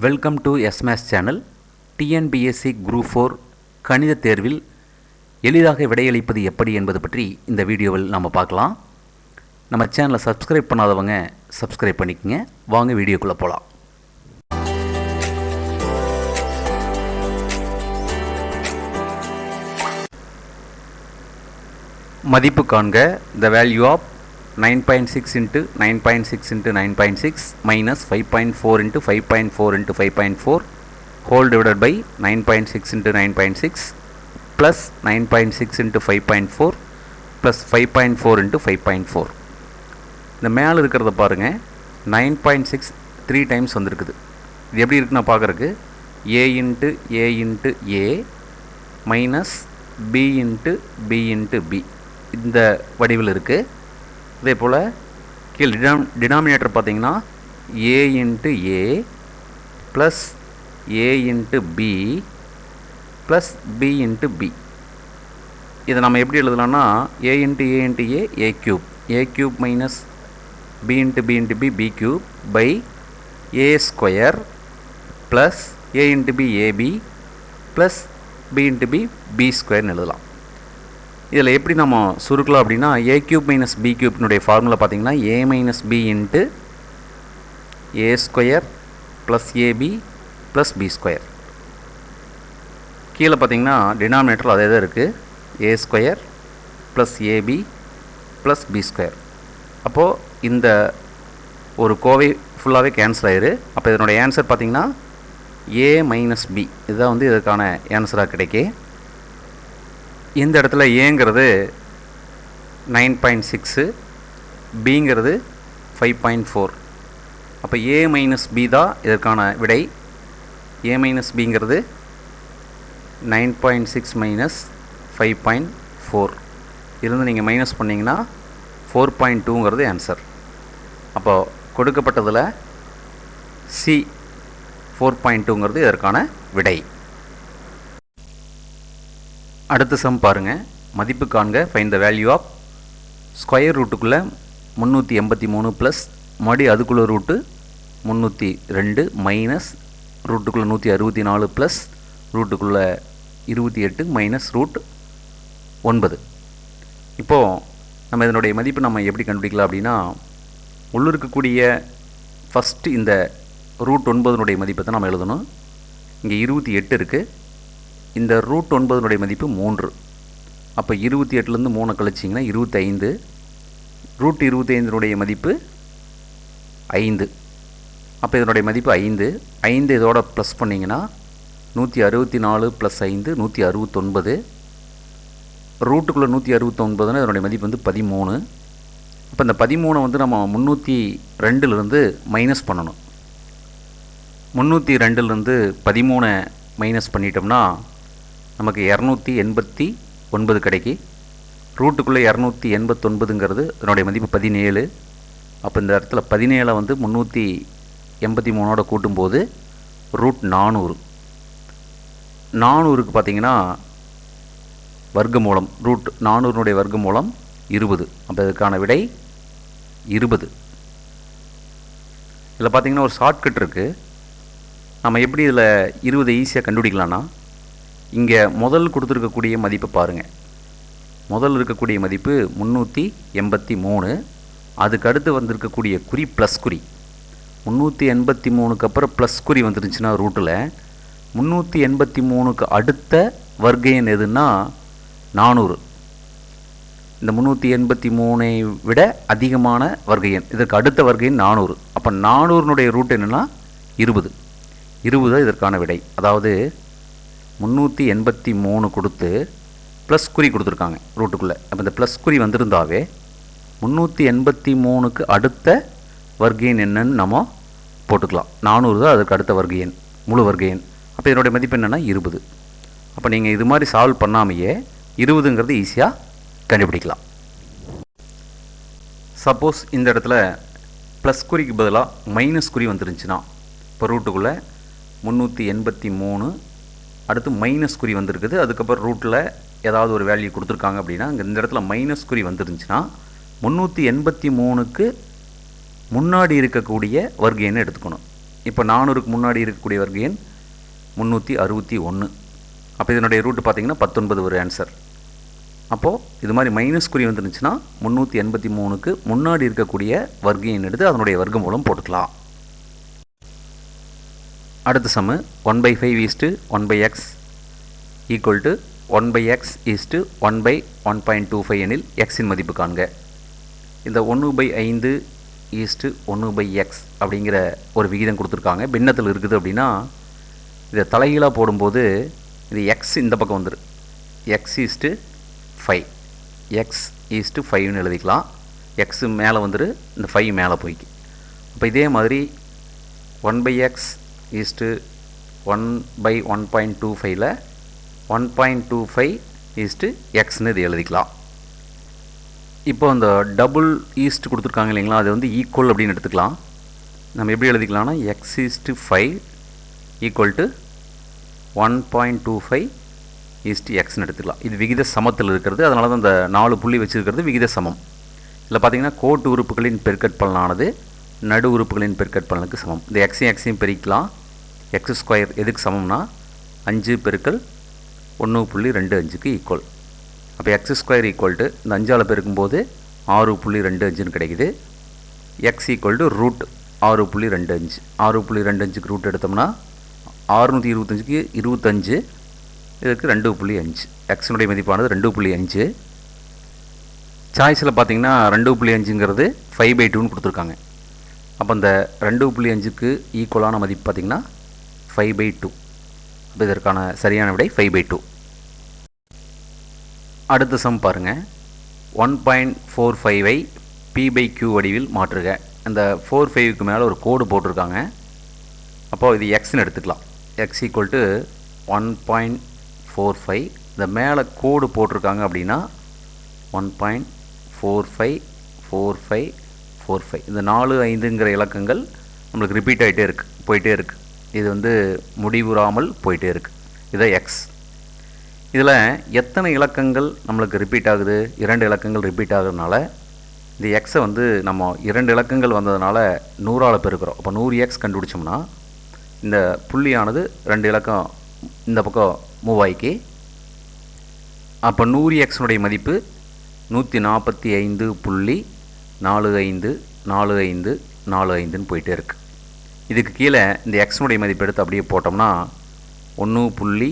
Welcome to Esmes channel TNPSC group four கணித தேர்வில் எளிதாக விடையளிப்பது எப்படி என்பது பற்றி இந்த வீடியோவில் நாம் பார்க்கலாம். நம்ம சேனலை சப்ஸ்கிரைப் பண்ணாதவங்க சப்ஸ்கிரைப் பண்ணிக்கங்க. வாங்க வீடியோக்குள்ளே போகலாம் மதிப்பு காண்க the value of nine point six into nine point six into nine point six minus five point four into five point four into five point four whole divided by nine point six into nine point six plus nine point six into five point four plus five point four into five point four இந்த மேலே இருக்கிறத பாருங்கள் nine point six three times வந்திருக்குது. இது எப்படி இருக்குன்னு பார்க்குறக்கு A into A into A minus B into B into B இந்த வடிவில் இருக்குது இதே போல் கீழ் டினாம் டினாமினேட்டர் பார்த்தீங்கன்னா A into A plus A into B plus B into B இதை நம்ம எப்படி எழுதலாம்னா A into A into A A cube A cube minus B into B into B B cube by A square plus A into B AB plus B into B B ஸ்கொயர்னு எழுதலாம். இதில் எப்படி நம்ம சுருக்கலாம் அப்படின்னா A cube minus B கியூப்னுடைய formula பார்த்தீங்கன்னா A minus B into A square plus AB plus B square கீழே பார்த்தீங்கன்னா டினாமினேட்டர் அதே தான் இருக்குது A square plus AB plus B square அப்போது இந்த ஒரு கோவை ஃபுல்லாகவே கேன்சல் ஆயிரு. அப்போ இதனுடைய ஆன்சர் பார்த்தீங்கன்னா ஏ மைனஸ் பி இதுதான் வந்து இதற்கான ஆன்சராக கிடைக்கே. இந்த இடத்துல ஏங்கிறது நைன் பாயிண்ட் சிக்ஸு பிங்கிறது ஃபைவ் பாயிண்ட் ஃபோர். அப்போ ஏ மைனஸ் பி தான் இதற்கான விடை. ஏ மைனஸ் பிங்கிறது nine point six minus five point four. இருந்து நீங்கள் மைனஸ் பண்ணிங்கன்னா ஃபோர் பாயிண்ட் டூங்கிறது ஆன்சர் அப்போது கொடுக்கப்பட்டதில் சி ஃபோர் பாயிண்ட் டூங்கிறது இதற்கான விடை. அடுத்த சம் பாருங்கள் மதிப்பு காண்க find the value of square ரூட்டுக்குள்ளே முந்நூற்றி எண்பத்தி மூணு ப்ளஸ் மறுபடி அதுக்குள்ளே ரூட்டு முந்நூற்றி ரெண்டு மைனஸ் ரூட்டுக்குள்ளே நூற்றி அறுபத்தி நாலு ப்ளஸ் ரூட்டுக்குள்ளே இருபத்தி எட்டு மைனஸ் ரூட் ஒன்பது. இப்போது நம்ம இதனுடைய மதிப்பு நம்ம எப்படி கண்டுபிடிக்கலாம் அப்படின்னா உள்ளூர் இருக்கக்கூடிய ஃபஸ்ட்டு இந்த ரூட் ஒன்பதனுடைய மதிப்பை தான் நம்ம எழுதணும். இங்கே இருபத்தி எட்டு இருக்குது இந்த ரூட் ஒன்பதனுடைய மதிப்பு மூன்று. அப்போ இருபத்தி எட்டுலேருந்து மூணை கழிச்சிங்கன்னா இருபத்தைந்து. ரூட் இருபத்தைந்தினுடைய மதிப்பு ஐந்து. அப்போ இதனுடைய மதிப்பு ஐந்து. ஐந்து இதோட ப்ளஸ் பண்ணிங்கன்னா நூற்றி அறுபத்தி நாலு ப்ளஸ் ஐந்து நூற்றி அறுபத்தொன்பது. ரூட்டுக்குள்ளே நூற்றி அறுபத்தொன்பதுன்னா இதனுடைய மதிப்பு வந்து பதிமூணு. அப்போ இந்த பதிமூணை வந்து நம்ம முந்நூற்றி ரெண்டுலேருந்து மைனஸ் பண்ணணும். முந்நூற்றி ரெண்டுலேருந்து பதிமூணை மைனஸ் பண்ணிட்டோம்னா நமக்கு இரநூத்தி எண்பத்தி ஒன்பது கிடைக்கி ரூட்டுக்குள்ளே இரநூத்தி எண்பத்தொன்பதுங்கிறது அதனுடைய மதிப்பு பதினேழு. அப்போ இந்த இடத்துல பதினேழை வந்து முந்நூற்றி எண்பத்தி மூணோட கூட்டும்போது ரூட் நானூறு. நானூறுக்கு பார்த்தீங்கன்னா வர்க்க மூலம் ரூட் நானூறுனுடைய வர்க்க மூலம் இருபது. அப்போ இதுக்கான விடை இருபது. இதில் பார்த்தீங்கன்னா ஒரு ஷார்ட்கட் இருக்குது நம்ம எப்படி இதில் இருபது ஈஸியாக கண்டுபிடிக்கலான்னா இங்கே முதல் கொடுத்துருக்கக்கூடிய மதிப்பை பாருங்கள் முதல் இருக்கக்கூடிய மதிப்பு முந்நூற்றி எண்பத்தி மூணு. அதுக்கு அடுத்து வந்திருக்கக்கூடிய குறி ப்ளஸ் குறி. முந்நூற்றி எண்பத்தி மூணுக்கு அப்புறம் ப்ளஸ் குறி வந்துருந்துச்சுன்னா ரூட்டில் முந்நூற்றி எண்பத்தி மூணுக்கு அடுத்த வர்க்கையன் எதுன்னா நானூறு. இந்த முந்நூற்றி எண்பத்தி மூணை விட அதிகமான வர்க்கையன் இதற்கு அடுத்த வர்க்கையன் நானூறு. அப்போ நானூறுனுடைய ரூட் என்னென்னா இருபது. இருபது இதற்கான விடை. அதாவது முந்நூற்றி எண்பத்தி மூணு கொடுத்து ப்ளஸ் குறி கொடுத்துருக்காங்க ரூட்டுக்குள்ளே அப்போ இந்த ப்ளஸ் குறி வந்திருந்தாவே முந்நூற்றி எண்பத்தி மூணுக்கு அடுத்த வர்க்கையின் என்னன்னு நம்ம போட்டுக்கலாம். நானூறு தான் அதுக்கு அடுத்த வர்க்க முழு வர்க்கையின் அப்போ இதனுடைய மதிப்பு என்னென்னா இருபது. அப்போ நீங்கள் இது மாதிரி சால்வ் பண்ணாமையே இருபதுங்கிறது ஈஸியாக கண்டுபிடிக்கலாம். சப்போஸ் இந்த இடத்துல ப்ளஸ் குறிக்கு பதிலாக மைனஸ் குறி வந்துருந்துச்சுன்னா இப்போ ரூட்டுக்குள்ளே முந்நூற்றி எண்பத்தி மூணு அடுத்து மைனஸ் குறி வந்திருக்குது. அதுக்கப்புறம் ரூட்டில் ஏதாவது ஒரு வேல்யூ கொடுத்துருக்காங்க அப்படின்னா அங்கே இந்த இடத்துல மைனஸ் குறி வந்துருந்துச்சுன்னா முந்நூற்றி எண்பத்தி மூணுக்கு முன்னாடி இருக்கக்கூடிய வர்க்க எண்ணை எடுத்துக்கணும். இப்போ நானூறுக்கு முன்னாடி இருக்கக்கூடிய வர்க்க எண் முந்நூற்றி அறுபத்தி ஒன்று அப்போ இதனுடைய ரூட்டு பார்த்தீங்கன்னா பத்தொன்பது ஒரு ஆன்சர் அப்போது இது மாதிரி மைனஸ் குறி வந்துருந்துச்சுன்னா முந்நூற்றி எண்பத்தி மூணுக்கு முன்னாடி இருக்கக்கூடிய வர்க்க எண் எடுத்து அதனுடைய வர்க்க மூலம் போட்டுக்கலாம். அடுத்த sum one by five is to one by x equal to one by x is to one by one point two five எனில் எக்ஸின் மதிப்பு காண்க. இந்த ஒன்று பை ஐந்து ஈஸ்ட்டு ஒன்று பை எக்ஸ் அப்படிங்கிற ஒரு விகிதம் கொடுத்துருக்காங்க. பின்னத்தில் இருக்குது அப்படின்னா இதை தலைகீழாக போடும்போது இது எக்ஸ் இந்த பக்கம் வந்துடும் x is to five x is to ஃபைவ்னு எழுதிக்கலாம். எக்ஸு மேலே வந்துடு இந்த ஃபைவ் மேலே போய்க்கு. அப்போ இதே மாதிரி one by x is to one by one point two ஃபைவ்ல one point two five is to எக்ஸ்னு இது எழுதிக்கலாம். இப்போ அந்த டபுள் ஈஸ்ட் கொடுத்துருக்காங்க இல்லைங்களா அது வந்து ஈக்குவல் அப்படின்னு எடுத்துக்கலாம். நம்ம எப்படி எழுதிக்கலாம்னா x is to five equal to one point two five is to எக்ஸ்னு எடுத்துக்கலாம். இது விகித சமத்தில் இருக்கிறது அதனால தான் இந்த நாலு புள்ளி வச்சுருக்கிறது விகித சமம். இதில் பார்த்திங்கன்னா கோட்டு உறுப்புகளின் பெருக்கற்பலனானது நடு உறுப்புகளின் பெருக்கற்பலனுக்கு சமம். இந்த எக்ஸையும் எக்ஸையும் பெருக்கலாம். எக்ஸ் ஸ்கொயர் எதுக்கு சமம்னா அஞ்சு பெருக்கல் ஒன்று புள்ளி ரெண்டு அஞ்சுக்கு ஈக்குவல் அப்போ எக்ஸ் ஸ்கொயர் ஈக்குவல் டு இந்த அஞ்சால் பெருக்கும்போது ஆறு புள்ளி ரெண்டு அஞ்சுன்னு கிடைக்குது. எக்ஸ் ஈக்குவல் டு ரூட் ஆறு புள்ளி ரெண்டு அஞ்சு. ஆறு புள்ளி ரெண்டு அஞ்சுக்கு ரூட் எடுத்தோம்னா ஆறுநூற்றி இருபத்தஞ்சுக்கு இருபத்தஞ்சு இதுக்கு ரெண்டு புள்ளி அஞ்சு. எக்ஸினுடைய மதிப்பானது ரெண்டு புள்ளி அஞ்சு. சாய்ஸில் பார்த்தீங்கன்னா ரெண்டு புள்ளி அஞ்சுங்கிறது ஃபைவ் பை டூன்னு கொடுத்துருக்காங்க. அப்போ இந்த ரெண்டு புள்ளி அஞ்சுக்கு ஈக்குவலான மதிப்பு பார்த்திங்கன்னா ஃபைவ் பை டூ அப்போ இதற்கான சரியான விடை ஃபைவ் பை டூ அடுத்த சம் பாருங்கள் ஒன் பாயிண்ட் ஃபோர் ஃபைவை பி பை கியூ வடிவில் மாற்றுக. அந்த ஃபோர் ஃபைவுக்கு மேலே ஒரு கோடு போட்டிருக்காங்க. அப்போது இது எக்ஸ்னு எடுத்துக்கலாம். X equal to one point four five இந்த மேலே கோடு போட்டிருக்காங்க அப்படின்னா one point four five four five four five இந்த நாலு ஐந்துங்கிற இலக்கங்கள் நம்மளுக்கு ரிப்பீட் ஆகிட்டே இருக்குது போயிட்டே இருக்குது இது வந்து முடிவுறாமல் போயிட்டே இருக்குது இதை எக்ஸ் இதில் எத்தனை இலக்கங்கள் நம்மளுக்கு ரிப்பீட் ஆகுது? இரண்டு இலக்கங்கள் ரிப்பீட் ஆகுறதுனால இந்த எக்ஸை வந்து நம்ம இரண்டு இலக்கங்கள் வந்ததுனால நூறால் பெருக்கிறோம். அப்போ நூறு எக்ஸ் கண்டுபிடிச்சோம்னா இந்த புள்ளியானது ரெண்டு இலக்கம் இந்த பக்கம் மூவ் ஆகிக்கி அப்போ நூறு எக்ஸினுடைய மதிப்பு நூற்றி நாற்பத்தி ஐந்து புள்ளி நாலு ஐந்து நாலு ஐந்து நாலு ஐந்துன்னு போயிட்டே இருக்குது இதுக்கு கீழே இந்த எக்ஸனுடைய மதிப்பு எடுத்து அப்படியே போட்டோம்னா ஒன்று புள்ளி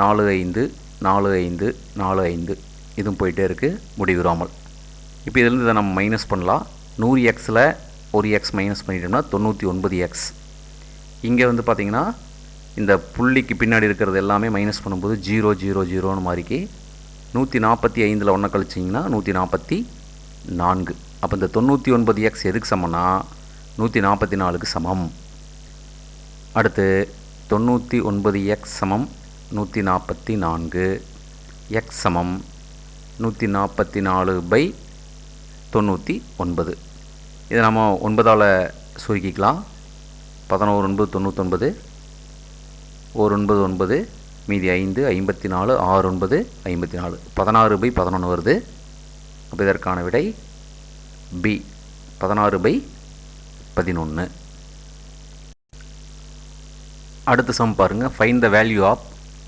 நாலு ஐந்து நாலு ஐந்து நாலு ஐந்து. இதுவும் போயிட்டே இருக்குது முடிவுறாமல் இப்போ இதிலேருந்து இதை நம்ம மைனஸ் பண்ணலாம். நூறு எக்ஸில் ஒரு எக்ஸ் மைனஸ் பண்ணிட்டோம்னா தொண்ணூற்றி ஒன்பது எக்ஸ் இங்கே வந்து பார்த்திங்கன்னா இந்த புள்ளிக்கு பின்னாடி இருக்கிறது எல்லாமே மைனஸ் பண்ணும்போது ஜீரோ ஜீரோ ஜீரோன்னு மாதிரிக்கு நூற்றி நாற்பத்தி ஐந்தில் ஒன்றை கழிச்சிங்கன்னா நூற்றி நாற்பத்தி நான்கு. அப்போ இந்த தொண்ணூற்றி ஒன்பது எக்ஸ் எதுக்கு சமம்னா நூற்றி நாற்பத்தி நாலுக்கு சமம். அடுத்து தொண்ணூற்றி ஒன்பது எக்ஸ் சமம் நூற்றி நாற்பத்தி நான்கு. எக்ஸ் சமம் நூற்றி நாற்பத்தி நாலு பை தொண்ணூற்றி ஒன்பது. இதை நம்ம ஒன்பதால் சுருக்கிக்கலாம். பதினோரு ஒன்பது தொண்ணூற்றொன்பது ஒரு ஒன்பது ஒன்பது மீதி ஐந்து ஐம்பத்தி நாலு ஆறு ஒன்பது ஐம்பத்தி நாலு. பதினாறு பை பதினொன்று வருது. அப்போ இதற்கான விடை பி பதினாறு பை பதினொன்று அடுத்த சம் பாருங்கள் find the value of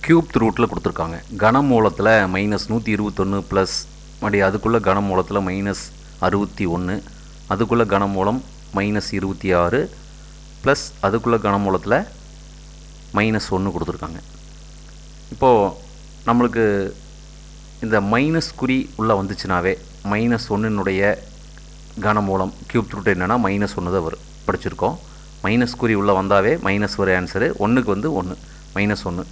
cube ரூட்டில் கொடுத்துருக்காங்க. கனமூலத்தில் மைனஸ் நூற்றி இருபத்தொன்று ப்ளஸ் மறுபடியும் அதுக்குள்ளே கனமூலத்தில் மைனஸ் அறுபத்தி ஒன்று அதுக்குள்ளே கனமூலம் மைனஸ் இருபத்தி ஆறு ப்ளஸ் அதுக்குள்ளே கனமூலத்தில் மைனஸ் ஒன்று கொடுத்துருக்காங்க. இப்போது நம்மளுக்கு இந்த மைனஸ் குறி உள்ளே வந்துச்சுனாவே மைனஸ் ஒன்றினுடைய கனமூலம் க்யூப் ரூட் என்னென்னா மைனஸ் ஒன்று தான் வரும். படிச்சிருக்கோம். மைனஸ் குறி உள்ளே வந்தாவே மைனஸ் ஒரு ஆன்சரு ஒன்றுக்கு வந்து ஒன்று மைனஸ் ஒன்று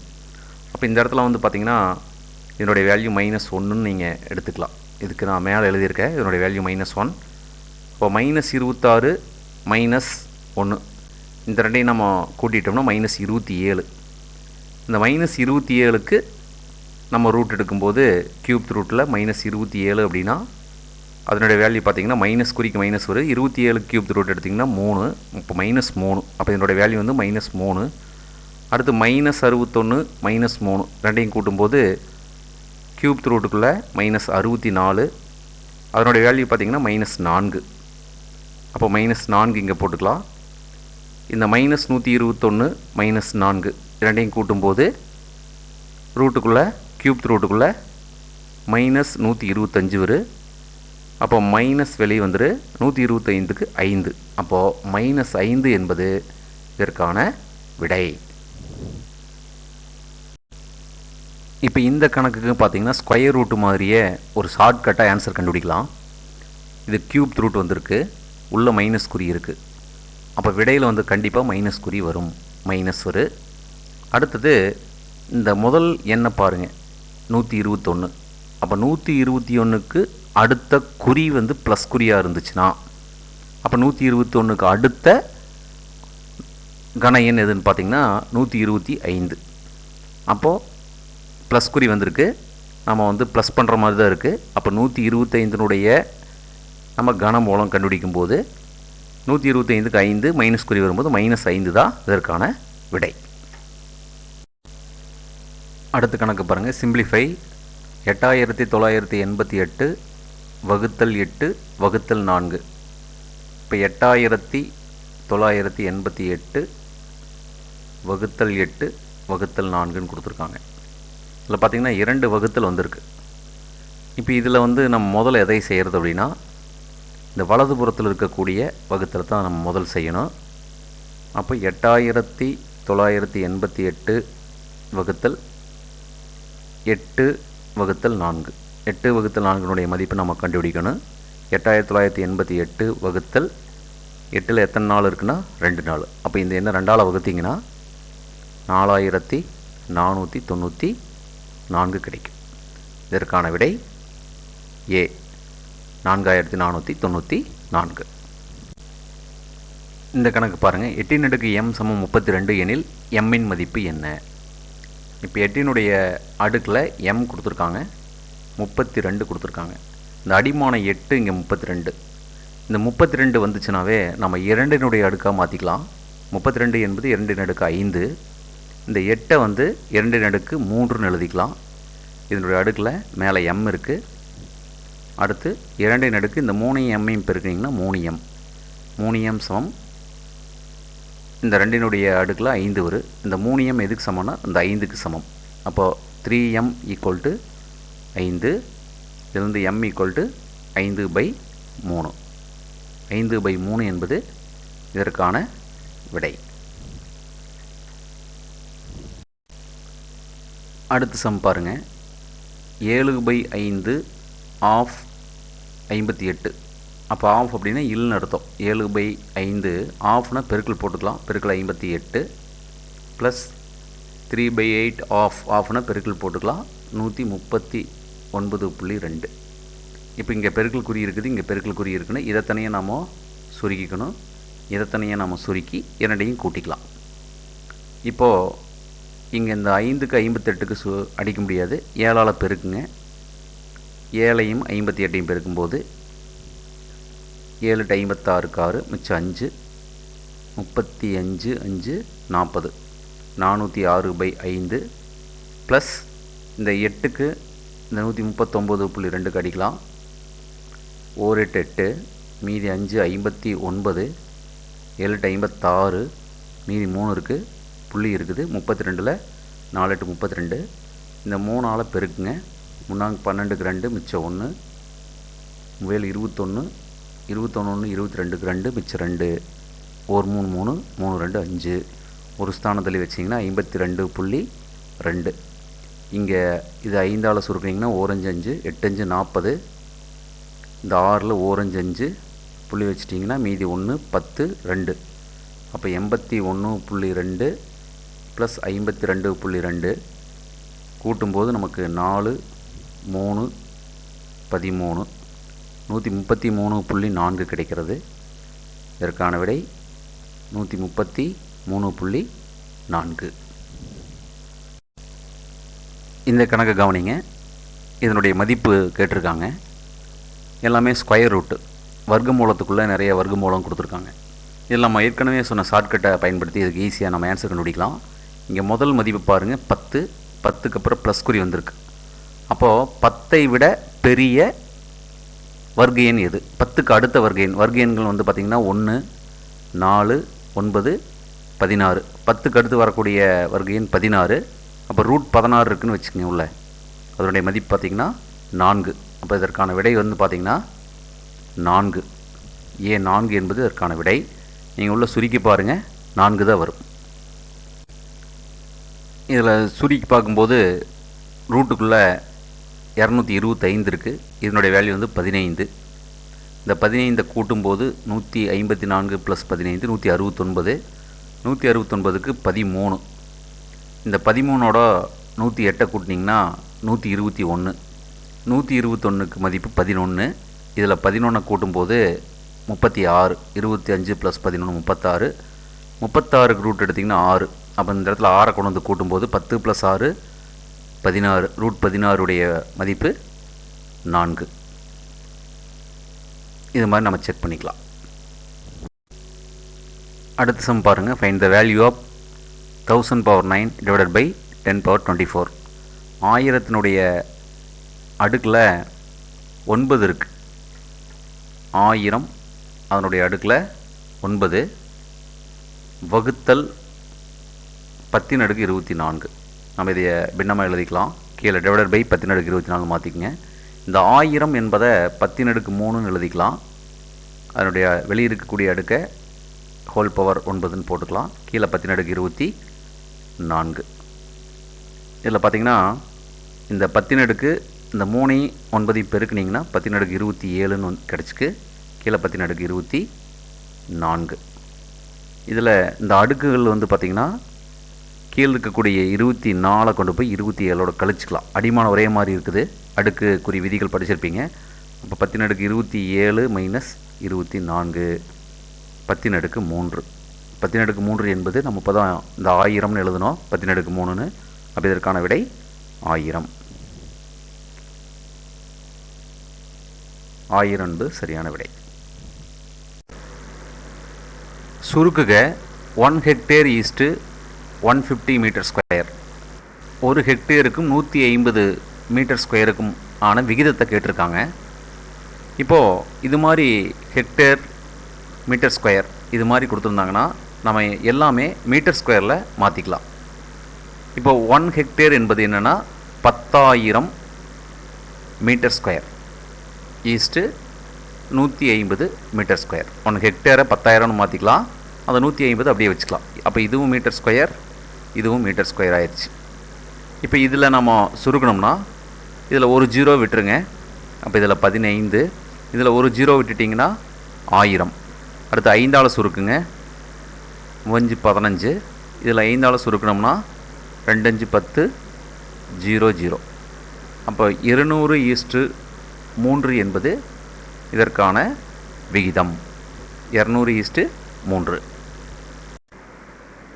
அப்போ இந்த இடத்துல வந்து பார்த்திங்கன்னா இதனுடைய வேல்யூ மைனஸ் ஒன்றுன்னு நீங்கள் எடுத்துக்கலாம். இதுக்கு நான் மேலே எழுதியிருக்கேன் இதனுடைய வேல்யூ மைனஸ் ஒன் இப்போ மைனஸ் இருபத்தாறு மைனஸ் ஒன்று இந்த ரெண்டையும் நம்ம கூட்டிட்டோம்னா மைனஸ் இருபத்தி ஏழு. இந்த மைனஸ் இருபத்தி ஏழுக்கு நம்ம ரூட் எடுக்கும்போது க்யூப் ரூட்டில் மைனஸ் இருபத்தி ஏழு அப்படின்னா அதனுடைய வேல்யூ பார்த்தீங்கன்னா மைனஸ் குறிக்கு மைனஸ் ஒரு இருபத்தி ஏழு க்யூப் ரூட் எடுத்திங்கன்னா மூணு இப்போ மைனஸ் மூணு. அப்போ இதனுடைய வேல்யூ வந்து மைனஸ் மூணு. அடுத்து மைனஸ் அறுபத்தொன்று மைனஸ் மூணு. ரெண்டையும் கூட்டும்போது க்யூப் ரூட்டுக்குள்ளே மைனஸ் அறுபத்தி நாலு. அதனுடைய வேல்யூ பார்த்திங்கன்னா மைனஸ் நான்கு. அப்போ மைனஸ் நான்கு இங்கே போட்டுக்கலாம். இந்த மைனஸ் நூற்றி இருபத்தொன்று மைனஸ் நான்கு. ரெண்டையும் கூட்டும்போது ரூட்டுக்குள்ளே க்யூப் ரூட்டுக்குள்ளே மைனஸ் நூற்றி இருபத்தஞ்சு வரும் அப்போ மைனஸ் வெளியே வந்துரு. நூற்றி இருபத்தைந்துக்கு ஐந்து. அப்போது மைனஸ் ஐந்து என்பது இதற்கான விடை. இப்போ இந்த கணக்குக்கு பார்த்தீங்கன்னா ஸ்கொயர் ரூட்டு மாதிரியே ஒரு ஷார்ட்கட்டாக ஆன்சர் கண்டுபிடிக்கலாம். இது க்யூப் ரூட் வந்திருக்கு. உள்ளே மைனஸ் குறி இருக்குது அப்போ விடையில் வந்து கண்டிப்பாக மைனஸ் குறி வரும். மைனஸ் ஒரு. அடுத்தது இந்த முதல் எண்ணை பாருங்கள் நூற்றி இருபத்தொன்று அப்போ நூற்றி இருபத்தி ஒன்றுக்கு அடுத்த குறி வந்து ப்ளஸ் குறியாக இருந்துச்சுன்னா அப்போ நூற்றி இருபத்தி ஒன்றுக்கு அடுத்த கண எண் எதுன்னு பார்த்தீங்கன்னா நூற்றி இருபத்தி ஐந்து. அப்போது ப்ளஸ் குறி வந்திருக்கு. நம்ம வந்து ப்ளஸ் பண்ணுற மாதிரி தான் இருக்குது அப்போ நூற்றி இருபத்தைந்தினுடைய நம்ம கன மூலம் கண்டுபிடிக்கும் போது நூற்றி இருபத்தைந்துக்கு ஐந்து மைனஸ் குறி வரும்போது மைனஸ் ஐந்து தான் இதற்கான விடை. அடுத்த கணக்கு பாருங்கள் சிம்பிளிஃபை எட்டாயிரத்தி தொள்ளாயிரத்தி எண்பத்தி எட்டு வகுத்தல் எட்டு வகுத்தல் நான்கு. இப்போ எட்டாயிரத்தி தொள்ளாயிரத்தி எண்பத்தி எட்டு வகுத்தல் எட்டு வகுத்தல் நான்குன்னு கொடுத்துருக்காங்க. இதில் பார்த்திங்கன்னா இரண்டு வகுத்தல் வந்திருக்கு. இப்போ இதில் வந்து நம்ம முதல்ல எதை செய்கிறது அப்படின்னா இந்த வலதுபுறத்தில் இருக்கக்கூடிய வகுத்தலை தான் நம்ம முதல் செய்யணும். அப்போ எட்டாயிரத்தி தொள்ளாயிரத்தி எண்பத்தி எட்டு வகுத்தல் எட்டு வகுத்தல் நான்கு. எட்டு வகுத்தல் நான்கினுடைய மதிப்பு நம்ம கண்டுபிடிக்கணும். எட்டாயிரத்தி தொள்ளாயிரத்தி எண்பத்தி எட்டு வகுத்தல் எட்டில் எத்தனை நாள் இருக்குன்னா? ரெண்டு நாள். அப்போ இந்த என்ன ரெண்டால் வகுத்தீங்கன்னா? நாலாயிரத்தி நானூற்றி தொண்ணூற்றி நான்கு கிடைக்கும். இதற்கான விடை ஏ. நான்காயிரத்தி நானூற்றி தொண்ணூற்றி நான்கு. இந்த கணக்கு பாருங்கள் எட்டின் அடுக்கு எம் சமம் முப்பத்தி ரெண்டு எனில் எம்மின் மதிப்பு என்ன? இப்போ எட்டினுடைய அடுக்கில் எம் கொடுத்துருக்காங்க. முப்பத்தி ரெண்டு கொடுத்துருக்காங்க. இந்த அடிமான எட்டு இங்கே முப்பத்தி ரெண்டு இந்த முப்பத்தி ரெண்டு வந்துச்சுனாவே நம்ம இரண்டினுடைய அடுக்காக மாற்றிக்கலாம் முப்பத்தி ரெண்டு என்பது இரண்டின் அடுக்கு ஐந்து. இந்த எட்டை வந்து இரண்டின் அடுக்கு மூன்றுன்னு எழுதிக்கலாம். இதனுடைய அடுக்கில் மேலே எம் இருக்குது அடுத்து இரண்டின் அடுக்கு இந்த மூணையும் எம்மையும் பெருக்கினீங்கன்னா மூணு எம் மூணு எம் சமம். இந்த ரெண்டினுடைய அடுக்கில் ஐந்து வரும். இந்த மூணு எம் எதுக்கு சமம்னா இந்த ஐந்துக்கு சமம். அப்போது த்ரீ எம் ஈக்குவல் டு ஐந்து இதிலிருந்து எம் ஈக்குவல் டு ஐந்து பை மூணு. ஐந்து பை மூணு என்பது இதற்கான விடை. அடுத்து சம் பாருங்க. ஏழு பை ஐந்து ஆஃப் ஐம்பத்தி எட்டு. அப்போ ஆஃப் அப்படின்னா இல்னு அர்த்தம். ஏழு பை ஐந்து ஆஃப்னா பெருக்கல் போட்டுக்கலாம். பெருக்கல் ஐம்பத்தி எட்டு plus three by eight of ஆஃப்னா பெருக்கல் போட்டுக்கலாம். நூற்றி முப்பத்தி ஒன்பது புள்ளி ரெண்டு. இப்போ இங்கே பெருக்கல் குறி இருக்குது இங்கே பெருக்கல் குறி இருக்குன்னு இதை தனியாக நாம் சுருக்கிக்கணும். இதை தனியாக நாம் சுருக்கி இரண்டையும் கூட்டிக்கலாம். இப்போது இங்கே இந்த ஐந்துக்கு ஐம்பத்தெட்டுக்கு சு அடிக்க முடியாது. ஏழால் பெருக்குங்க. ஏழையும் ஐம்பத்தி எட்டையும் பெருக்கும்போது ஏழு டு ஐம்பத்தாறுக்கு ஆறு மிச்சம் அஞ்சு. முப்பத்தி அஞ்சு அஞ்சு நாற்பது. நானூற்றி ஆறு பை ஐந்து ப்ளஸ் இந்த எட்டுக்கு நூற்றி முப்பத்தொம்போது புள்ளி ரெண்டுக்கு அடிக்கலாம் ஓர் எட்டு எட்டு மீதி அஞ்சு ஐம்பத்தி ஒன்பது ஏழு எட்டு ஐம்பத்தாறு மீதி மூணு இருக்குது புள்ளி இருக்குது. முப்பத்தி ரெண்டில் நாலு எட்டு முப்பத்தி ரெண்டு. இந்த மூணால் பெருக்குங்க. முன்னாங்க பன்னெண்டுக்கு ரெண்டு மிச்சம் ஒன்று வேல் இருபத்தொன்று இருபத்தொன்று இருபத்தி ரெண்டுக்கு ரெண்டு மிச்சம் ரெண்டு. ஒரு மூணு மூணு மூணு ரெண்டு அஞ்சு. ஒரு ஸ்தானத்தில் வச்சிங்கன்னா ஐம்பத்தி ரெண்டு புள்ளி ரெண்டு. இங்கே இது ஐந்தால் சுருக்கினீங்கன்னா ஓரஞ்சு அஞ்சு எட்டஞ்சு நாற்பது இந்த ஆறில் ஓரஞ்சு அஞ்சு புள்ளி வச்சிட்டிங்கன்னா மீதி ஒன்று பத்து ரெண்டு. அப்போ எண்பத்தி ஒன்று புள்ளி ரெண்டு ப்ளஸ் ஐம்பத்தி ரெண்டு புள்ளி ரெண்டு கூட்டும்போது நமக்கு நாலு மூணு பதிமூணு. நூற்றி முப்பத்தி மூணு புள்ளி நான்கு கிடைக்கிறது. இதற்கான விடை நூற்றி முப்பத்தி மூணு புள்ளி நான்கு. இந்த கணக்கை கவனிங்க. இதனுடைய மதிப்பு கேட்டிருக்காங்க. எல்லாமே ஸ்கொயர் ரூட்டு வர்க்க மூலத்துக்குள்ளே நிறைய வர்க்க மூலம் கொடுத்துருக்காங்க. இதில் நம்ம ஏற்கனவே சொன்ன ஷார்ட்கட்டை பயன்படுத்தி இதுக்கு ஈஸியாக நம்ம ஆன்சர் கண்டுபிடிக்கலாம். இங்கே முதல் மதிப்பு பாருங்கள் பத்து பத்துக்கு அப்புறம் ப்ளஸ் குறி வந்திருக்கு. அப்போது பத்தை விட பெரிய வர்க்க எண் எது? பத்துக்கு அடுத்த வர்க்க எண். வர்க்க எண்கள் வந்து பார்த்திங்கன்னா ஒன்று நாலு ஒன்பது பதினாறு. பத்துக்கு அடுத்து வரக்கூடிய வர்க்க எண் பதினாறு. அப்போ ரூட் பதினாறு இருக்குதுன்னு வச்சுக்கோங்க உள்ள. அதனுடைய மதிப்பு பார்த்திங்கன்னா நான்கு. அப்போ இதற்கான விடை வந்து பார்த்திங்கன்னா நான்கு. ஏ நான்கு என்பது இதற்கான விடை. நீங்கள் உள்ள சுருக்கி பாருங்கள் நான்கு தான் வரும். இதில் சுருக்கி பார்க்கும்போது ரூட்டுக்குள்ளே இரநூத்தி இருபத்தைந்து இருக்குது இதனுடைய வேல்யூ வந்து பதினைந்து. இந்த பதினைந்தை கூட்டும்போது நூற்றி ஐம்பத்தி நான்கு ப்ளஸ் பதினைந்து நூற்றி அறுபத்தொன்பது. நூற்றி அறுபத்தொன்பதுக்கு பதிமூணு. இந்த பதிமூணோட நூற்றி எட்டை கூட்டினீங்கன்னா நூற்றி இருபத்தி ஒன்று நூற்றி இருபத்தொன்னுக்கு மதிப்பு பதினொன்று இதில் பதினொன்றை கூட்டும்போது முப்பத்தி ஆறு. இருபத்தி அஞ்சு ப்ளஸ் பதினொன்று முப்பத்தாறு. முப்பத்தாறுக்கு ரூட் எடுத்திங்கன்னா ஆறு. அப்போ இந்த இடத்துல ஆறை கொண்டு வந்து கூட்டும்போது பத்து ப்ளஸ் ஆறு பதினாறு. ரூட் பதினாறுடைய மதிப்பு நான்கு. இது மாதிரி நம்ம செக் பண்ணிக்கலாம். அடுத்த சம் பாருங்கள் find the value of thousand power nine divided by ten power twenty four ஆயிரத்தினுடைய அடுக்கில் ஒன்பது இருக்குது ஆயிரம் அதனுடைய அடுக்கில் ஒன்பது. வகுத்தல் பத்தின் அடுக்கு இருபத்தி நான்கு. நம்ம இதை பின்னமாக எழுதிக்கலாம். கீழே டிவைடட் பை பத்தின் அடுக்கு இருபத்தி நாலு மாற்றிக்கங்க இந்த ஆயிரம் என்பதை பத்தின் அடுக்கு மூணுன்னு எழுதிக்கலாம். அதனுடைய வெளியே இருக்கக்கூடிய அடுக்கை ஹோல் பவர் ஒன்பதுன்னு போட்டுக்கலாம். கீழே பத்தின் அடுக்கு இருபத்தி நான்கு. இதில் பார்த்தீங்கன்னா இந்த பத்தினடுக்கு இந்த மூணையும் ஒன்பதையும் பெருக்குனிங்கன்னா பத்தினடுக்கு இருபத்தி ஏழுன்னு ஒன் கிடச்சிக்கு கீழே பத்தினடுக்கு இருபத்தி நான்கு இதில் இந்த அடுக்குகள் வந்து பார்த்திங்கன்னா கீழே இருக்கக்கூடிய இருபத்தி நாலை கொண்டு போய் இருபத்தி ஏழோட கழிச்சிக்கலாம். அடிமானம் ஒரே மாதிரி இருக்குது. அடுக்கு குறி விதிகள் படிச்சிருப்பீங்க. அப்போ பத்தினடுக்கு இருபத்தி ஏழு மைனஸ் இருபத்தி நான்கு பத்தினடுக்கு மூன்று. பத்தினடுக்கு மூன்று என்பது நம்ம இப்போ தான் இந்த ஆயிரம்னு எழுதணும் பத்தினெடுக்கு மூணுன்னு. அப்போ இதற்கான விடை ஆயிரம். ஆயிரம் என்பது சரியான விடை. சுருக்குக. One hectare is to one fifty metre square. ஒரு ஹெக்டேருக்கும் நூற்றி ஐம்பது மீட்டர் ஸ்கொயருக்கும் ஆன விகிதத்தை கேட்டிருக்காங்க. இப்போது இது மாதிரி ஹெக்டேர் மீட்டர் ஸ்கொயர் இது மாதிரி கொடுத்துருந்தாங்கன்னா நம்ம எல்லாமே மீட்டர் ஸ்கொயரில் மாற்றிக்கலாம் இப்போ ஒன் ஹெக்டேர் என்பது என்னென்னா பத்தாயிரம் மீட்டர் ஸ்கொயர். ஈஸ்ட்டு நூற்றி ஐம்பது மீட்டர் ஸ்கொயர். ஒன் ஹெக்டேரை பத்தாயிரம்னு மாற்றிக்கலாம் அந்த நூற்றி ஐம்பது அப்படியே வச்சுக்கலாம். அப்போ இதுவும் மீட்டர் ஸ்கொயர் இதுவும் மீட்டர் ஸ்கொயர் ஆயிடுச்சு. இப்போ இதில் நம்ம சுருக்கணும்னா இதில் ஒரு ஜீரோ விட்டுருங்க. அப்போ இதில் பதினைந்து இதில் ஒரு ஜீரோ விட்டுட்டிங்கன்னா ஆயிரம். அடுத்து ஐந்தால் சுருக்குங்க. மூஞ்சு பதினஞ்சு. இதில் ஐந்தால் சுருக்கணும்னா ரெண்டஞ்சு பத்து ஜீரோ ஜீரோ. அப்போ இருநூறு ஈஸ்ட்டு மூன்று என்பது இதற்கான விகிதம். இரநூறு ஈஸ்ட்டு மூன்று.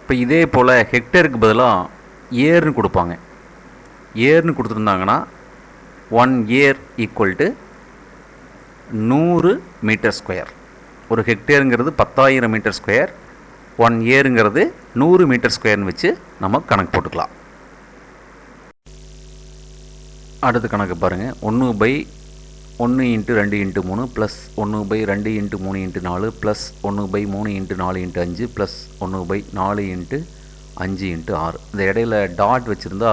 இப்போ இதே போல் ஹெக்டருக்கு பதிலாக ஏர்னு கொடுப்பாங்க. ஏர்னு கொடுத்துருந்தாங்கன்னா ஒன் இயர் ஈக்குவல் டு நூறு மீட்டர் ஸ்கொயர். ஒரு ஹெக்டேருங்கிறது பத்தாயிரம் மீட்டர் ஸ்கொயர் ஒன் இயருங்கிறது நூறு மீட்டர் ஸ்கொயர்னு வச்சு நம்ம கணக்கு போட்டுக்கலாம். அடுத்த கணக்கு பாருங்கள் ஒன்று பை ஒன்று இன்ட்டு ரெண்டு இன்ட்டு மூணு ப்ளஸ் ஒன்று பை ரெண்டு இன்ட்டு மூணு இன்ட்டு நாலு ப்ளஸ் ஒன்று பை மூணு இன்ட்டு நாலு இன்ட்டு அஞ்சு ப்ளஸ் ஒன்று பை நாலு இன்ட்டு அஞ்சு இன்ட்டு ஆறு. இந்த இடையில டாட் வச்சுருந்தா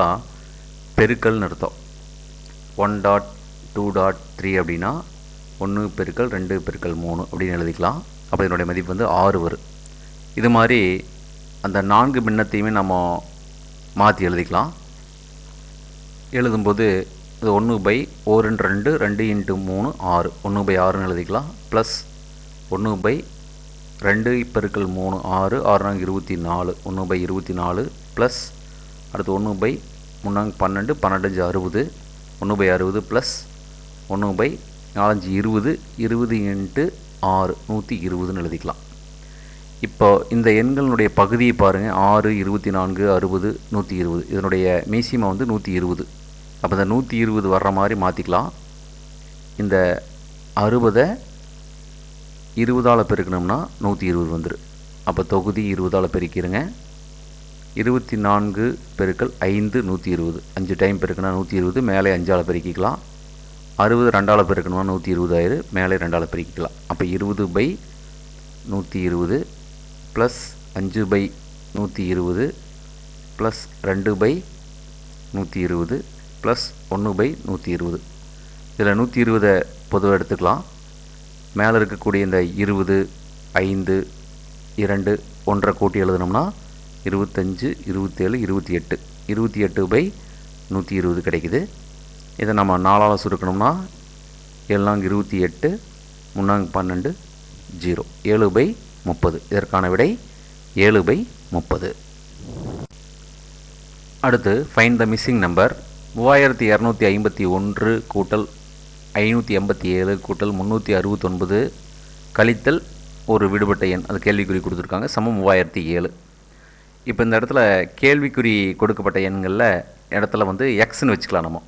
பெருக்கல்னு அர்த்தம். One dot two dot three அப்படின்னா ஒன்று பெருக்கல் ரெண்டு பெருக்கல் மூணு அப்படின்னு எழுதிக்கலாம். அப்போ இதனுடைய மதிப்பு வந்து ஆறு வரும். இது மாதிரி அந்த நான்கு பின்னத்தையுமே நம்ம மாற்றி எழுதிக்கலாம். எழுதும்போது இது ஒன்று பை ஓ ரெண்டு ரெண்டு ரெண்டு இன்ட்டு மூணு ஆறு. ஒன்று பை ஆறுன்னு எழுதிக்கலாம். ப்ளஸ் ஒன்று பை ரெண்டு பெருக்கல் மூணு ஆறு. ஆறுனாங்க இருபத்தி நாலு. ஒன்று பை இருபத்தி நாலு ப்ளஸ் அடுத்து ஒன்று பை முன்னாங்க பன்னெண்டு பன்னெண்டஞ்சு அறுபது. ஒன்று பை அறுபது ப்ளஸ் ஒன்று பை நாலஞ்சு இருபது. இருபது இன்ட்டு ஆறு நூற்றி இருபதுன்னு எழுதிக்கலாம். இப்போ இந்த எண்களினுடைய பகுதியை பாருங்கள் ஆறு இருபத்தி நான்கு அறுபது நூற்றி இருபது. இதனுடைய மீசிமா வந்து நூற்றி இருபது. அப்போ இந்த நூற்றி இருபது வர்ற மாதிரி மாற்றிக்கலாம் இந்த அறுபதை இருபதால் பெருக்கணும்னா நூற்றி இருபது வந்துடும் அப்போ தொகுதி இருபதால் பெருக்கிடுங்க இருபத்தி நான்கு பெருக்கள் ஐந்து நூற்றி இருபது. அஞ்சு டைம் பெருக்கினா நூற்றி இருபது மேலே அஞ்சால் பெருக்கிக்கலாம். அறுபது ரெண்டால் பெருக்கணும்னா நூற்றி இருபதாயிரம் மேலே ரெண்டால் பெருக்கிக்கலாம். அப்போ இருபது பை நூற்றி இருபது ப்ளஸ் அஞ்சு பை நூற்றி இருபது ப்ளஸ் ரெண்டு பை நூற்றி இருபது ப்ளஸ் ஒன்று பை நூற்றி இருபது. இதில் நூற்றி இருபதை பொதுவாக எடுத்துக்கலாம். மேலே இருக்கக்கூடிய இந்த இருபது ஐந்து இரண்டு ஒன்றரை கோட்டி எழுதுனோம்னா இருபத்தஞ்சு இருபத்தேழு இருபத்தி எட்டு இருபத்தி எட்டு பை நூற்றி இருபது கிடைக்குது. இதை நம்ம நாலால் சுருக்கணும்னா ஏழாங்க இருபத்தி எட்டு முன்னாங்க பன்னெண்டு ஜீரோ. ஏழு பை முப்பது. இதற்கான விடை ஏழு பை முப்பது. அடுத்து ஃபைன் த மிஸ்ஸிங் நம்பர் மூவாயிரத்தி இரநூத்தி ஐம்பத்தி ஒன்று கூட்டல் ஐநூற்றி எண்பத்தி ஏழு கூட்டல் முந்நூற்றி அறுபத்தொன்பது கழித்தல் ஒரு விடுபட்ட எண். அது கேள்விக்குறி கொடுத்துருக்காங்க. சமம் மூவாயிரத்தி ஏழு. இப்போ இந்த இடத்துல கேள்விக்குறி கொடுக்கப்பட்ட எண்களில் இடத்துல வந்து எக்ஸ்னு வச்சுக்கலாம் நம்ம.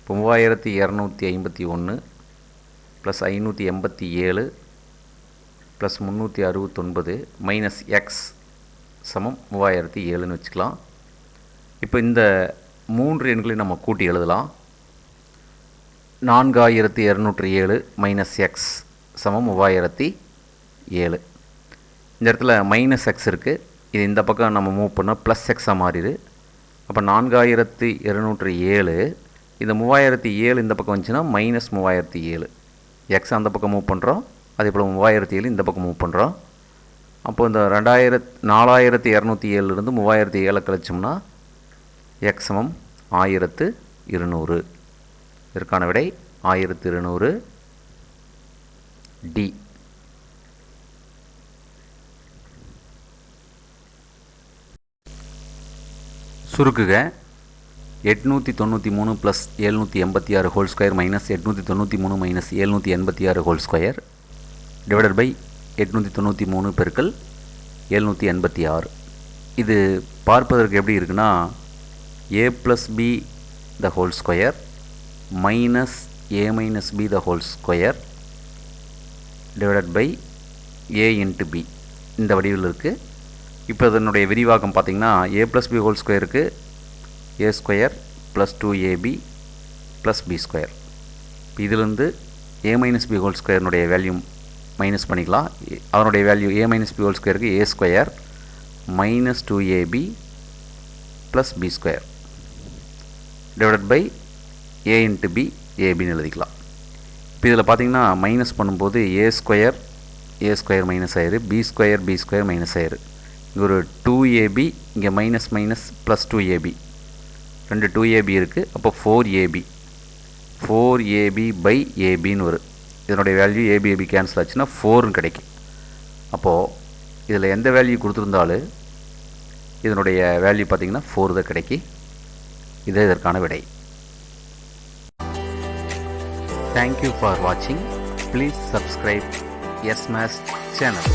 இப்போ மூவாயிரத்தி இரநூத்தி ஐம்பத்தி ஒன்று ப்ளஸ் ஐநூற்றி எண்பத்தி ஏழு ப்ளஸ் முந்நூற்றி அறுபத்தொன்பது மைனஸ் எக்ஸ் சமம் மூவாயிரத்தி ஏழுன்னு வச்சுக்கலாம். இப்போ இந்த மூன்று எண்களையும் நம்ம கூட்டி எழுதலாம். நான்காயிரத்தி இரநூற்றி ஏழு மைனஸ் எக்ஸ் சமம் மூவாயிரத்தி ஏழு. இந்த இடத்துல மைனஸ் எக்ஸ் இருக்குது இது இந்த பக்கம் நம்ம மூவ் பண்ணால் ப்ளஸ் எக்ஸாக மாறிடு. அப்போ நான்காயிரத்தி இரநூற்றி ஏழு இந்த மூவாயிரத்தி ஏழு இந்த பக்கம் வந்துச்சுன்னா மைனஸ் மூவாயிரத்தி ஏழு. எக்ஸ் அந்த பக்கம் மூவ் பண்ணுறோம் அதே போல் மூவாயிரத்தி ஏழு இந்த பக்கம் மூவ் பண்ணுறோம் அப்போது இந்த ரெண்டாயிரத் நாலாயிரத்தி இரநூத்தி ஏழுலேருந்து மூவாயிரத்தி ஏழை கழிச்சோம்னா எக்ஸமம் ஆயிரத்து இருநூறு. இதற்கான விடை ஆயிரத்து இருநூறு டி சுருக்குக. எட்நூற்றி தொண்ணூற்றி மூணு ப்ளஸ் எழுநூற்றி எண்பத்தி ஆறு ஹோல் ஸ்கொயர் மைனஸ் எட்நூற்றி தொண்ணூற்றி மூணு மைனஸ் எழுநூற்றி எண்பத்தி ஆறு ஹோல் ஸ்கொயர் டிவைடட் பை எட்நூற்றி தொண்ணூற்றி மூணு பெருக்கல் எழுநூற்றி எண்பத்தி ஆறு. இது பார்ப்பதற்கு எப்படி இருக்குன்னா A plus B the whole square minus A minus B the whole square divided by A into B இந்த வடிவில் இருக்குது இப்போ இதனுடைய விரிவாக்கம் பார்த்திங்கன்னா ஏ ப்ளஸ் பி ஹோல் ஸ்கொயருக்கு A square plus two AB plus B square இதிலிருந்து ஏ மைனஸ் பி ஹோல் ஸ்கொயர்னுடைய வேல்யூம் மைனஸ் பண்ணிக்கலாம். அதனுடைய value A minus B whole ஸ்கொயருக்கு A square minus two AB plus B square divided by A into B ஏபின்னு எழுதிக்கலாம். இப்போ இதில் பார்த்தீங்கன்னா மைனஸ் பண்ணும்போது A square A square minus ஆயிரு. B square B square minus ஆயிரு. இங்கே ஒரு டூ ஏபி இங்கே minus minus plus two AB ரெண்டு டூ ஏபி இருக்குது அப்போ four AB four AB by ஏபின்னு வரும். இதனுடைய வேல்யூ ஏபிஏபி கேன்சல் ஆச்சுன்னா ஃபோர்னு கிடைக்கும். அப்போது இதில் எந்த வேல்யூ கொடுத்துருந்தாலும் இதனுடைய வேல்யூ பார்த்தீங்கன்னா ஃபோர் தான் கிடைக்கி இதே இதற்கான விடை. தேங்க்யூ ஃபார் வாட்சிங் ப்ளீஸ் சப்ஸ்கிரைப் எஸ் மேஸ் சேனல்